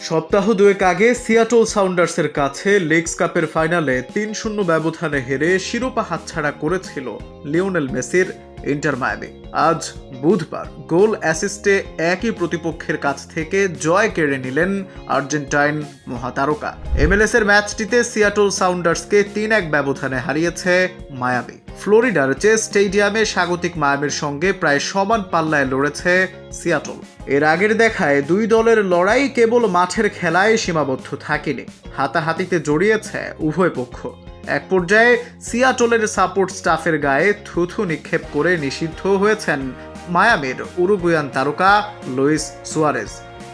সপ্তাহ দুয়েক আগে সিয়াটল সাউন্ডার্সের কাছে লেগস কাপের ফাইনালে তিন শূন্য ব্যবধানে হেরে শিরোপা হাতছাড়া করেছিল লিওনেল মেসির ইন্টার মায়ামি। আজ বুধবার গোল অ্যাসিস্টে একই প্রতিপক্ষের কাছ থেকে জয় কেড়ে নিলেন আর্জেন্টাইন মহাতারকা। এমএলএস এর ম্যাচটিতে সিয়াটল সাউন্ডার্সকে তিন এক ব্যবধানে হারিয়েছে মায়ামি। ফ্লোরিডার চেস স্টেডিয়ামে স্বাগতিক মায়ামির সঙ্গে প্রায় সমান পাল্লায় লড়েছে সিয়াটল। এর আগের দেখায় দুই দলের লড়াই কেবল মাঠের খেলায় সীমাবদ্ধ থাকেনি। হাতাহাতিতে জড়িয়েছে উভয় পক্ষ। এক পর্যায়ে সিয়াটোলের সাপোর্ট স্টাফের গায়ে থুথু নিক্ষেপ করে নিষিদ্ধ হয়েছেন মায়ামির উরুগুয়ান তারকা লুইস সুয়ারেজ।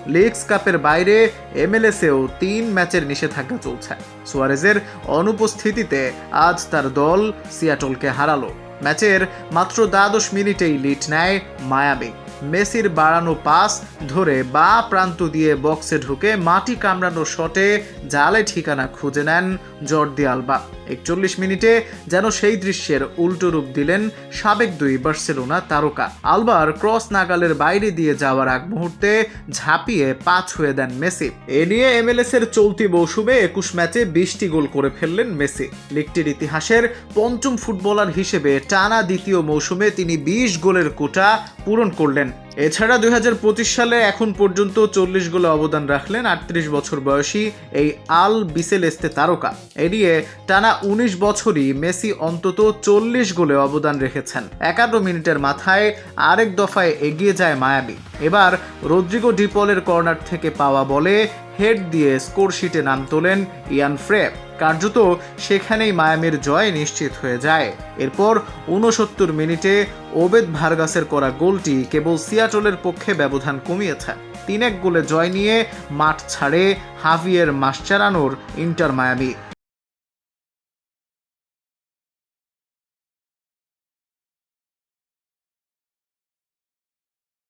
লিগস কাপের বাইরে এমএলএসেও তিন ম্যাচের নিষেধাজ্ঞা চলছে। সুয়ারেজের অনুপস্থিতিতে আজ তার দল সিয়াটলকে হারালো। ম্যাচের মাত্র দ্বাদশ মিনিটেই লিড নেয় মায়ামি। মেসির বাড়ানো পাস ধরে বা প্রান্ত দিয়ে বক্সে ঢুকে মাটি কামড়ানো শটে জালে ঠিকানা খুঁজে নেন জর্দি আলবা। একচল্লিশ মিনিটে যেন সেই দৃশ্যের উল্টো রূপ দিলেন সাবেক দুই বার্সেলোনা তারকা। আলবার ক্রস নাগালের বাইরে দিয়ে যাওয়ার আগ মুহূর্তে ঝাঁপিয়ে পা ছুঁয়ে দেন মেসি। এ নিয়ে এমএলএস এর চলতি মৌসুমে একুশ ম্যাচে বিশটি গোল করে ফেললেন মেসি। লিগটির ইতিহাসের পঞ্চম ফুটবলার হিসেবে টানা দ্বিতীয় মৌসুমে তিনি বিশ গোলের কোটা পূরণ করলেন। এছাড়া দুই হাজার পঁচিশ সালে এখন পর্যন্ত চল্লিশ গোলে অবদান রাখলেন আটত্রিশ বছর বয়সী এই আল বিসেল এস্তে তারকা। এড়িয়ে টানা উনিশ বছরই মেসি অন্তত চল্লিশ গোলে অবদান রেখেছেন। একান্ন মিনিটের মাথায় আরেক দফায় এগিয়ে যায় মায়াবি এবার রদ্রিগো ডিপলের কর্নার থেকে পাওয়া বলে হেড দিয়ে স্কোরশিটে নাম তোলেন ইয়ান ফ্রেপ কার্যত সেখানেই মায়ামির জয় নিশ্চিত হয়ে যায়। এরপর ঊনসত্তর মিনিটে ওবেদ ভার্গাসের করা গোলটি কেবল সিয়াটলের পক্ষে ব্যবধান কমিয়েছে। তিন এক গোলে জয় নিয়ে মাঠ ছাড়ে হাভিয়ের মাসচারানোর ইন্টার মায়ামি।